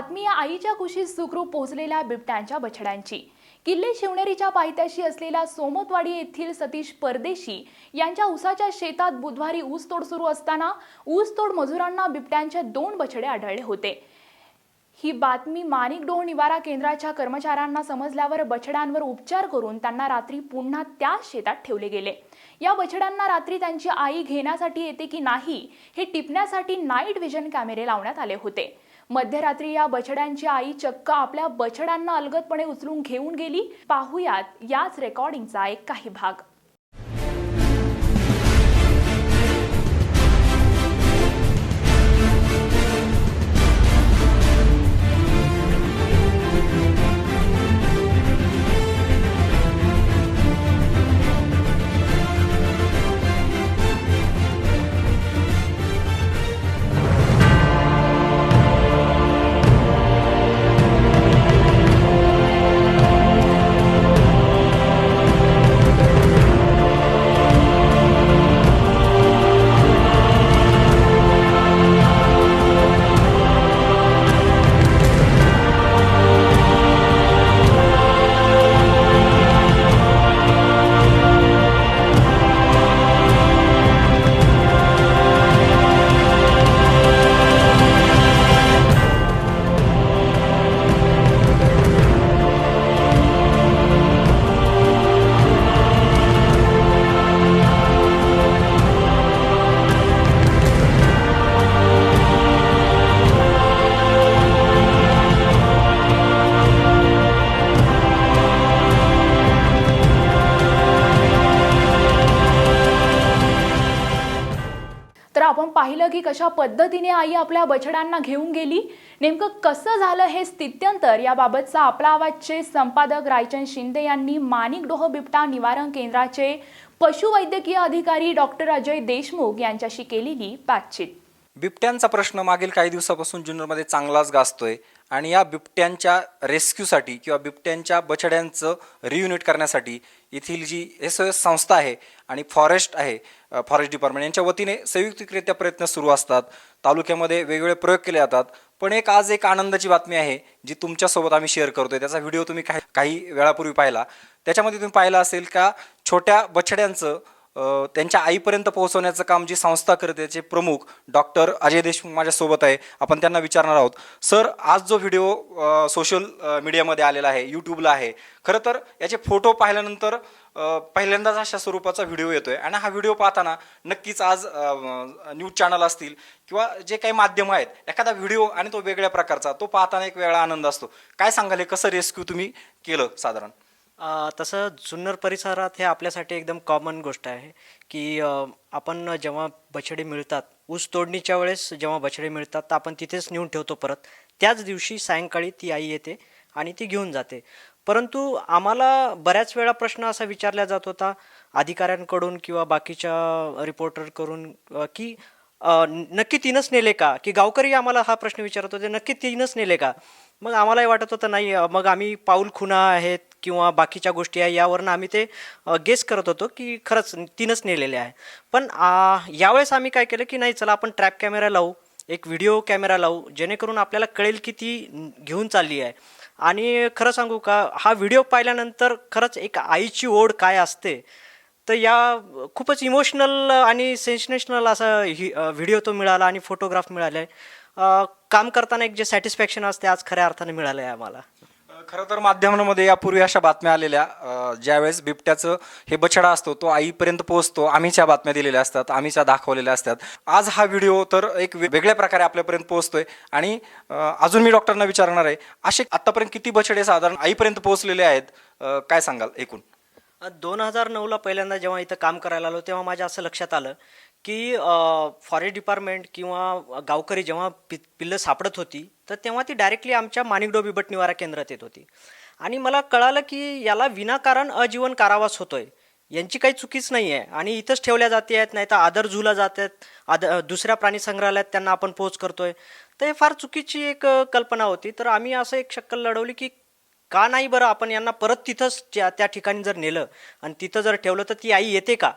बातमी या आईच्या कुशीत सुखरूप पोहोचलेल्या बिबट्यांच्या बछड्यांची. किल्ले शिवनेरीच्या पायथ्याशी असलेल्या सोमतवाडी येथील सतीश परदेशी यांच्या ऊसाच्या शेतात बुधवारी ऊसतोड सुरू असताना ऊसतोड मजुरांना बिबट्यांचे दोन बछडे आढळले होते. ही बातमी माणिक डोह निवारा केंद्राच्या कर्मचाऱ्यांना समजल्यावर बछड्यांवर उपचार करून त्यांना रात्री पुन्हा त्याच शेतात ठेवले गेले. या बछड्यांना रात्री त्यांची आई घेण्यासाठी येते की नाही हे टिपण्यासाठी नाईट विजन कॅमेरे लावण्यात आले होते. मध्यरात्री या बछड्यांची आई चक्क आपल्या बछड्यांना अलगदपणे उचलून घेऊन गेली. पाहुयात याच रेकॉर्डिंगचा एक काही भाग. पाहिलं की कशा पद्धतीने आई आपल्या बछड्यांना घेऊन गेली? नेमकं कसं झालं हे स्थित्यंतर? याबाबतचा आपला आवाजचे संपादक रायचंद शिंदे यांनी माणिक डोह बिबटा निवारण केंद्राचे पशुवैद्यकीय अधिकारी डॉक्टर अजय देशमुख यांच्याशी केलेली बातचीत. बिबट्यांचा प्रश्न मागील काही दिवसापासून जुन्नरमध्ये चांगलाच गाजतोय. आणि या बिबट्यांच्या रेस्क्यूसाठी किंवा बिबट्यांच्या बछड्यांचं रियुनिट करण्यासाठी येथील जी एस ओ एस संस्था आहे आणि फॉरेस्ट आहे फॉरेस्ट डिपार्टमेंट यांच्या वतीने संयुक्तिकरित्या प्रयत्न सुरू असतात. तालुक्यामध्ये वेगवेगळे प्रयोग केले जातात. पण एक आज एक आनंदाची बातमी आहे जी तुमच्यासोबत आम्ही शेअर करतोय. त्याचा व्हिडिओ तुम्ही काही काही वेळापूर्वी पाहिला. त्याच्यामध्ये तुम्ही पाहिलं असेल का छोट्या बछड्यांचं त्यांच्या आईपर्यंत पोहोचवण्याचं काम जी संस्था करते त्याचे प्रमुख डॉक्टर अजय देशमुख माझ्यासोबत आहे. आपण त्यांना विचारणार आहोत. सर आज जो व्हिडिओ सोशल मीडियामध्ये आलेला आहे यूट्यूबला आहे खरं तर याचे फोटो पाहिल्यानंतर पहिल्यांदाच अशा स्वरूपाचा व्हिडिओ येतोय. आणि हा व्हिडिओ पाहताना नक्कीच आज न्यूज चॅनल असतील किंवा जे काही माध्यम आहेत एखादा व्हिडिओ आणि तो वेगळ्या प्रकारचा तो पाहताना एक वेगळा आनंद असतो. काय सांगाल हे? कसं रेस्क्यू तुम्ही केलं साधारण? तसं जुन्नर परिसरात हे आपल्यासाठी एकदम कॉमन गोष्ट आहे की आपण जेव्हा बछडे मिळतात ऊस तोडणीच्या वेळेस जेव्हा बछडे मिळतात तर आपण तिथेच नेऊन ठेवतो परत. त्याच दिवशी सायंकाळी ती आई येते आणि ती घेऊन जाते. परंतु आम्हाला बऱ्याच वेळा प्रश्न असा विचारला जात होता अधिकाऱ्यांकडून किंवा बाकीच्या रिपोर्टरकडून की नक्की तीनच नेले का? की गावकरी आम्हाला हा प्रश्न विचारत होते नक्की तीनच नेले का? मग आम्हालाही वाटत होतं नाही मग आम्ही पाऊल खुणा आहेत किंवा बाकीच्या गोष्टी आहे यावरनं आम्ही ते गेस करत होतो की खरंच तीनच नेलेले आहे. पण यावेळेस आम्ही काय केलं की नाही चला आपण ट्रॅप कॅमेरा लावू एक व्हिडिओ कॅमेरा लावू जेणेकरून आपल्याला कळेल की ती घेऊन चालली आहे. आणि खरं सांगू का हा व्हिडिओ पाहिल्यानंतर खरंच एक आईची ओढ काय असते तर या खूपच इमोशनल आणि सेन्सेशनल असा ही व्हिडिओ तो मिळाला आणि फोटोग्राफ मिळाला आहे काम करताना एक जे सॅटिस्फॅक्शन असते आज खऱ्या अर्थाने मिळालं आहे आम्हाला. खरं तर माध्यमांमध्ये यापूर्वी अशा बातम्या आलेल्या ज्यावेळेस बिबट्याचं हे बछडा असतो तो आईपर्यंत पोहोचतो आम्हीच्या बातम्या दिलेल्या असतात आम्हीच्या दाखवलेल्या असतात. आज हा व्हिडिओ तर एक वेगळ्या प्रकारे आपल्यापर्यंत पोहोचतोय आणि अजून मी डॉक्टरांना विचारणार आहे असे आत्तापर्यंत किती बछडे साधारण आईपर्यंत पोहोचलेले आहेत? काय सांगाल एकूण? दोन हजार नऊला पहिल्यांदा जेव्हा इथं काम करायला आलो तेव्हा माझ्या असं लक्षात आलं की फॉरेस्ट डिपार्टमेंट किंवा गावकरी जेव्हा पि पिल्लं सापडत होती तर तेव्हा ती डायरेक्टली आमच्या माणिकडो बिबट निवारा केंद्रात येत होती. आणि मला कळालं की याला विनाकारण अजीवन कारावास होतोय. यांची काही चुकीच नाही आहे आणि इथंच ठेवल्या जाते आहेत नाही तर आदर झुला जात आहेत आद दुसऱ्या प्राणी संग्रहालयात त्यांना आपण पोच करतोय. तर हे फार चुकीची एक कल्पना होती. तर आम्ही असं एक शक्कल लढवली की का नाही बरं आपण यांना परत तिथंच त्या ठिकाणी जर नेलं आणि तिथं जर ठेवलं तर ती आई येते का?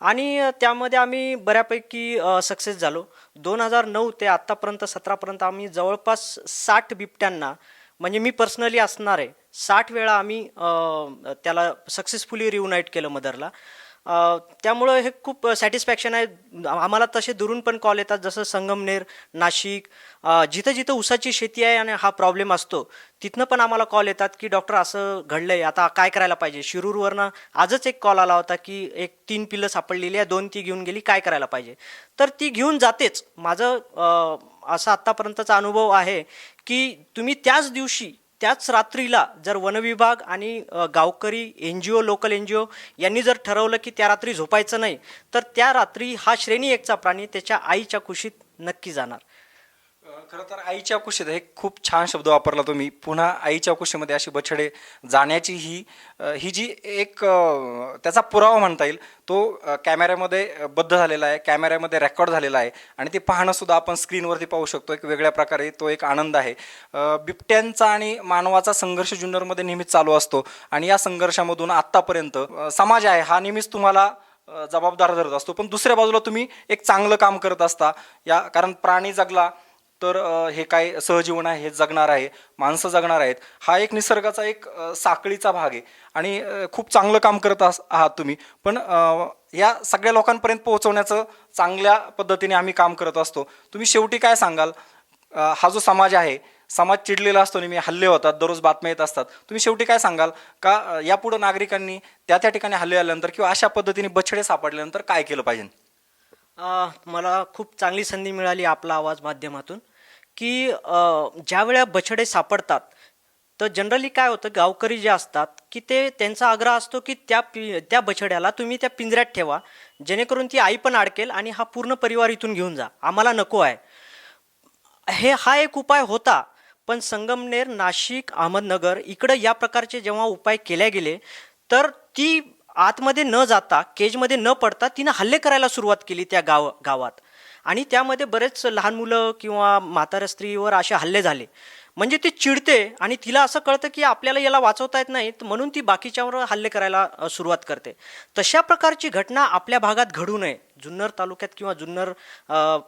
आणि त्यामध्ये आम्ही बऱ्यापैकी सक्सेस झालो. दोन हजार नऊ ते आत्तापर्यंत सतरापर्यंत आम्ही जवळपास साठ बिबट्यांना म्हणजे मी पर्सनली असणार आहे साठ वेळा आम्ही त्याला सक्सेसफुली रियुनाईट केलं मदरला. त्यामुळं हे खूप सॅटिस्फॅक्शन आहे. आम्हाला तसे दुरून पण कॉल येतात जसं संगमनेर नाशिक जिथं जिथं ऊसाची शेती आहे आणि हा प्रॉब्लेम असतो तिथनं पण आम्हाला कॉल येतात की डॉक्टर असं घडलं आहे आता काय करायला पाहिजे? शिरूरवरनं आजच एक कॉल आला होता की एक तीन पिल्लं सापडलेली आहे दोन ती घेऊन गेली काय करायला पाहिजे? तर ती घेऊन जातेच. माझं असा आत्तापर्यंतचा अनुभव आहे की तुम्ही त्याच दिवशी त्याच रात्रीला जर वनविभाग आणि गावकरी N G O local N G O यांनी जर ठरवलं की त्या रात्री झोपायचं नाही तर त्या रात्री हा श्रेणी एकचा प्राणी त्याच्या आईच्या कुशीत नक्की जाणार. खरं तर आईच्या कुशीत हे खूप छान शब्द वापरला तुम्ही. पुन्हा आईच्या कुशीमध्ये अशी बछडे जाण्याची ही ही जी एक त्याचा पुरावा म्हणता येईल तो कॅमेऱ्यामध्ये बद्ध झालेला आहे कॅमेऱ्यामध्ये रेकॉर्ड झालेला आहे आणि ते पाहणंसुद्धा आपण स्क्रीनवरती पाहू शकतो. एक वेगळ्या प्रकारे तो एक आनंद आहे. बिबट्यांचा आणि मानवाचा संघर्ष जुन्नरमध्ये नेहमीच चालू असतो आणि या संघर्षामधून आत्तापर्यंत समाज आहे हा नेहमीच तुम्हाला जबाबदार धरत असतो. पण दुसऱ्या बाजूला तुम्ही एक चांगलं काम करत असता. या कारण प्राणी जगला तर हे काय सहजीवन आहे हे जगणार आहे माणसं जगणार आहेत हा एक निसर्गाचा एक साखळीचा भाग आहे. आणि खूप चांगलं काम करत अस- आहात तुम्ही. पण या सगळ्या लोकांपर्यंत पोहोचवण्याचं चांगल्या पद्धतीने आम्ही काम करत असतो. तुम्ही शेवटी काय सांगाल? हा जो समाज आहे समाज चिडलेला असतो नेहमी हल्ले होतात दररोज बातम्या येत असतात. तुम्ही शेवटी काय सांगाल? का यापुढे नागरिकांनी त्या त्या ठिकाणी हल्ले आल्यानंतर किंवा अशा पद्धतीने बछडे सापडल्यानंतर काय केलं पाहिजे? मला खूप चांगली संधी मिळाली आपला आवाज माध्यमातून. की ज्या वेळा बछडे सापडतात तर जनरली काय होतं गावकरी जे असतात की ते त्यांचा आग्रह असतो की त्या पि त्या बछड्याला तुम्ही त्या पिंजऱ्यात ठेवा जेणेकरून ती आई पण अडकेल आणि हा पूर्ण परिवार इथून घेऊन जा. आम्हाला नको आहे. हे हा एक उपाय होता पण संगमनेर नाशिक अहमदनगर इकडं या प्रकारचे जेव्हा उपाय केले गेले तर ती आतमध्ये न जाता केजमध्ये न पडता तिनं हल्ले करायला सुरुवात केली त्या गाव गावात. आणि त्यामध्ये बरेच लहान मुलं किंवा म्हाताऱ्या स्त्रीवर असे हल्ले झाले. म्हणजे ती चिडते आणि तिला असं कळतं की आपल्याला याला वाचवता येत नाही म्हणून ती बाकीच्यावर हल्ले करायला सुरुवात करते. तशा प्रकारची घटना आपल्या भागात घडू नये. जुन्नर तालुक्यात किंवा जुन्नर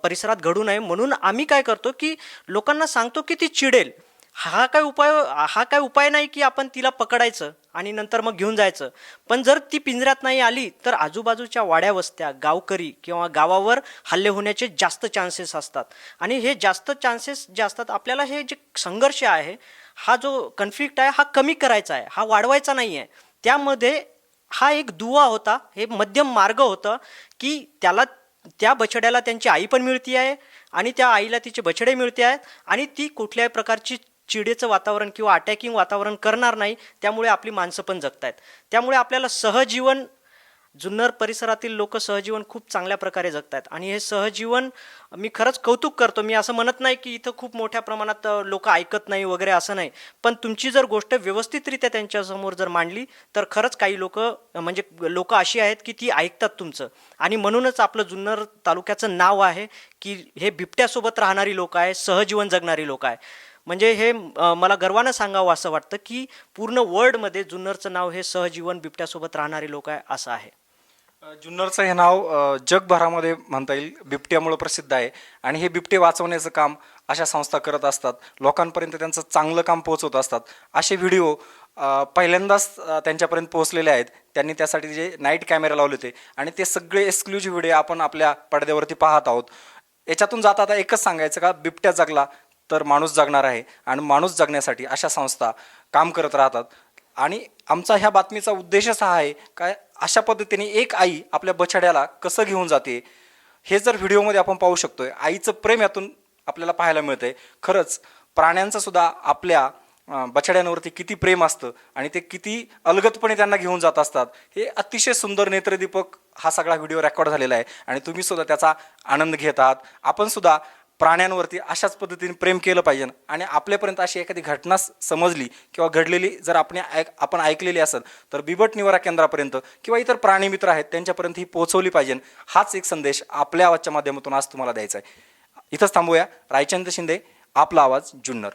परिसरात घडू नये. म्हणून आम्ही काय करतो की लोकांना सांगतो की ती चिडेल. हा काय उपाय हा काय उपाय नाही की आपण तिला पकडायचं आणि नंतर मग घेऊन जायचं. पण जर ती पिंजऱ्यात नाही आली तर आजूबाजूच्या वाड्या वस्त्या गावकरी किंवा गावावर हल्ले होण्याचे जास्त चान्सेस असतात. आणि हे जास्त चान्सेस जे असतात आपल्याला हे जे संघर्ष आहे हा जो कन्फ्लिक्ट आहे हा कमी करायचा आहे हा वाढवायचा नाही आहे. त्यामध्ये हा एक दुवा होता हे मध्यम मार्ग होतं की त्याला त्या बछड्याला त्यांची आई पण मिळती आहे आणि त्या आईला तिचे बछडे मिळते आहेत आणि ती कुठल्याही प्रकारची चिडेचं वातावरण किंवा अटॅकिंग वातावरण करणार नाही त्यामुळे आपली माणसं पण जगत आहेत त्यामुळे आपल्याला सहजीवन जुन्नर परिसरातील लोक सहजीवन खूप चांगल्या प्रकारे जगत आहेत आणि हे सहजीवन मी खरंच कौतुक करतो. मी असं म्हणत नाही की इथं खूप मोठ्या प्रमाणात लोक ऐकत नाही वगैरे असं नाही. पण तुमची जर गोष्ट व्यवस्थितरित्या त्यांच्यासमोर जर मांडली तर खरंच काही लोक म्हणजे लोक अशी आहेत की ती ऐकतात तुमचं. आणि म्हणूनच आपलं जुन्नर तालुक्याचं नाव आहे की हे बिबट्यासोबत राहणारी लोक आहे सहजीवन जगणारी लोक आहे म्हणजे हे मला गर्वानं सांगावं असं वाटतं की पूर्ण वर्ल्डमध्ये जुन्नरचं नाव हे सहजीवन बिबट्यासोबत राहणारे लोक आहे असं आहे. जुन्नरचं हे नाव जगभरामध्ये म्हणता येईल बिबट्यामुळे प्रसिद्ध आहे. आणि हे बिबटे वाचवण्याचं काम अशा संस्था करत असतात. लोकांपर्यंत त्यांचं चांगलं काम पोहोचवत असतात. असे व्हिडिओ पहिल्यांदाच त्यांच्यापर्यंत पोहोचलेले आहेत. त्यांनी त्यासाठी जे नाईट कॅमेरा लावले होते. आणि ते सगळे एक्सक्लुझिव्ह व्हिडिओ आपण आपल्या पडद्यावरती पाहत आहोत. याच्यातून जाता आता एकच सांगायचं का बिबट्या जगला तर माणूस जगणार आहे आणि माणूस जगण्यासाठी अशा संस्था काम करत राहतात. आणि आमचा ह्या बातमीचा उद्देशच हा आहे काय अशा पद्धतीने एक आई आपल्या बछड्याला कसं घेऊन जाते हे जर व्हिडिओमध्ये आपण पाहू शकतोय आईचं प्रेम यातून आपल्याला पाहायला मिळतंय. खरंच प्राण्यांचं सुद्धा आपल्या बछड्यांवरती किती प्रेम असतं आणि ते किती अलगतपणे त्यांना घेऊन जात असतात हे अतिशय सुंदर नेत्रदीपक हा सगळा व्हिडिओ रेकॉर्ड झालेला आहे. आणि तुम्ही सुद्धा त्याचा आनंद घेत आहात आपण सुद्धा प्राण्यांवरती अशाच पद्धतीने प्रेम केलं पाहिजे आणि आपल्यापर्यंत अशी एखादी घटना समजली किंवा घडलेली जर आपण ऐक आपण ऐकलेली असेल तर बिबट निवारा केंद्रापर्यंत किंवा इतर प्राणी मित्र आहेत त्यांच्यापर्यंत ही पोहोचवली पाहिजे हाच एक संदेश आपल्या आवाजच्या माध्यमातून आज तुम्हाला द्यायचा आहे. इथंच थांबूया. रायचंद शिंदे आपला आवाज जुन्नर.